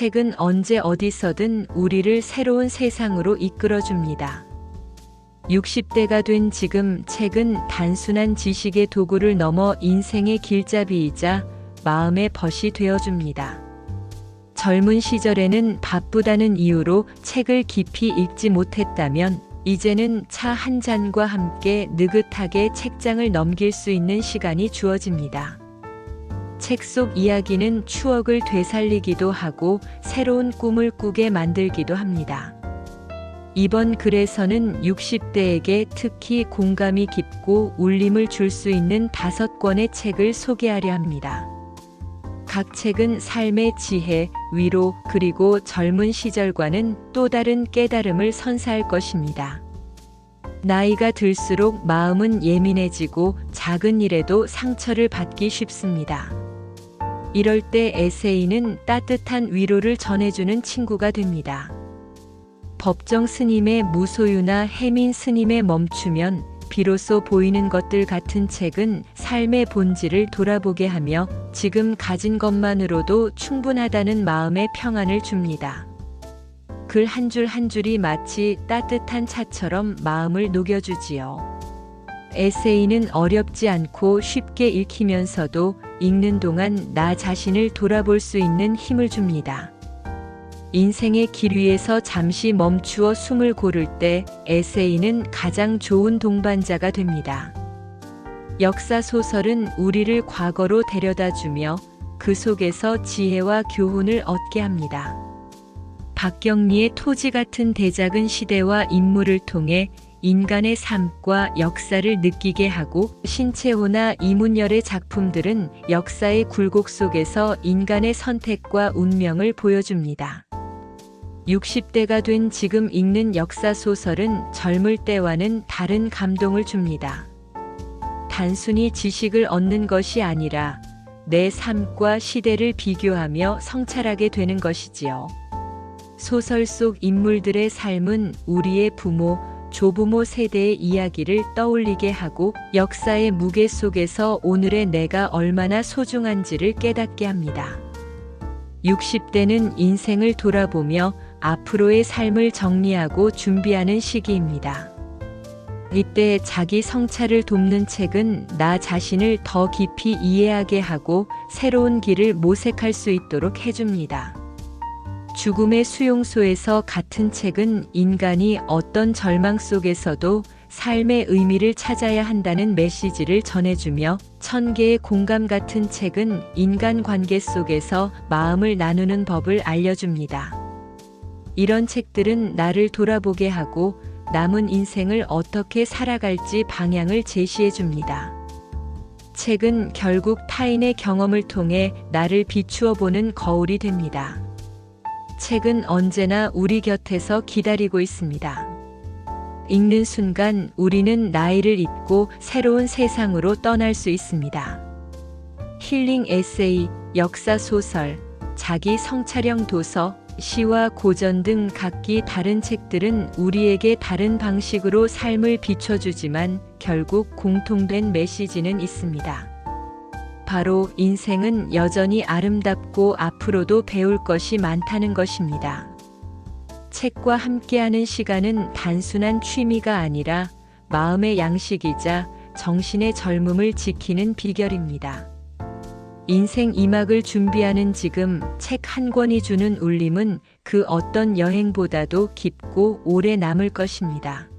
책은 언제 어디서든 우리를 새로운 세상으로 이끌어줍니다. 60대가 된 지금 책은 단순한 지식의 도구를 넘어 인생의 길잡이이자 마음의 벗이 되어줍니다. 젊은 시절에는 바쁘다는 이유로 책을 깊이 읽지 못했다면 이제는 차 한 잔과 함께 느긋하게 책장을 넘길 수 있는 시간이 주어집니다. 책 속 이야기는 추억을 되살리기도 하고 새로운 꿈을 꾸게 만들기도 합니다. 이번 글에서는 60대에게 특히 공감이 깊고 울림을 줄 수 있는 다섯 권의 책을 소개하려 합니다. 각 책은 삶의 지혜, 위로, 그리고 젊은 시절과는 또 다른 깨달음을 선사할 것입니다. 나이가 들수록 마음은 예민해지고 작은 일에도 상처를 받기 쉽습니다. 이럴 때 에세이는 따뜻한 위로를 전해주는 친구가 됩니다. 법정 스님의 무소유나 해민 스님의 멈추면 비로소 보이는 것들 같은 책은 삶의 본질을 돌아보게 하며 지금 가진 것만으로도 충분하다는 마음의 평안을 줍니다. 글 한 줄한 줄이 마치 따뜻한 차처럼 마음을 녹여주지요. 에세이는 어렵지 않고 쉽게 읽히면서도 읽는 동안 나 자신을 돌아볼 수 있는 힘을 줍니다. 인생의 길 위에서 잠시 멈추어 숨을 고를 때 에세이는 가장 좋은 동반자가 됩니다. 역사 소설은 우리를 과거로 데려다 주며 그 속에서 지혜와 교훈을 얻게 합니다. 박경리의 토지 같은 대작은 시대와 인물을 통해 인간의 삶과 역사를 느끼게 하고 신채호나 이문열의 작품들은 역사의 굴곡 속에서 인간의 선택과 운명을 보여줍니다. 60대가 된 지금 읽는 역사 소설은 젊을 때와는 다른 감동을 줍니다. 단순히 지식을 얻는 것이 아니라 내 삶과 시대를 비교하며 성찰하게 되는 것이지요. 소설 속 인물들의 삶은 우리의 부모, 조부모 세대의 이야기를 떠올리게 하고 역사의 무게 속에서 오늘의 내가 얼마나 소중한지를 깨닫게 합니다. 60대는 인생을 돌아보며 앞으로의 삶을 정리하고 준비하는 시기입니다. 이때 자기 성찰을 돕는 책은 나 자신을 더 깊이 이해하게 하고 새로운 길을 모색할 수 있도록 해줍니다. 죽음의 수용소에서 같은 책은 인간이 어떤 절망 속에서도 삶의 의미를 찾아야 한다는 메시지를 전해주며 천 개의 공감 같은 책은 인간 관계 속에서 마음을 나누는 법을 알려줍니다. 이런 책들은 나를 돌아보게 하고 남은 인생을 어떻게 살아갈지 방향을 제시해 줍니다. 책은 결국 타인의 경험을 통해 나를 비추어 보는 거울이 됩니다. 책은 언제나 우리 곁에서 기다리고 있습니다. 읽는 순간 우리는 나이를 잊고 새로운 세상으로 떠날 수 있습니다. 힐링 에세이, 역사 소설, 자기 성찰형 도서, 시와 고전 등 각기 다른 책들은 우리에게 다른 방식으로 삶을 비춰주지만 결국 공통된 메시지는 있습니다. 바로 인생은 여전히 아름답고 앞으로도 배울 것이 많다는 것입니다. 책과 함께하는 시간은 단순한 취미가 아니라 마음의 양식이자 정신의 젊음을 지키는 비결입니다. 인생 이막을 준비하는 지금 책 한 권이 주는 울림은 그 어떤 여행보다도 깊고 오래 남을 것입니다.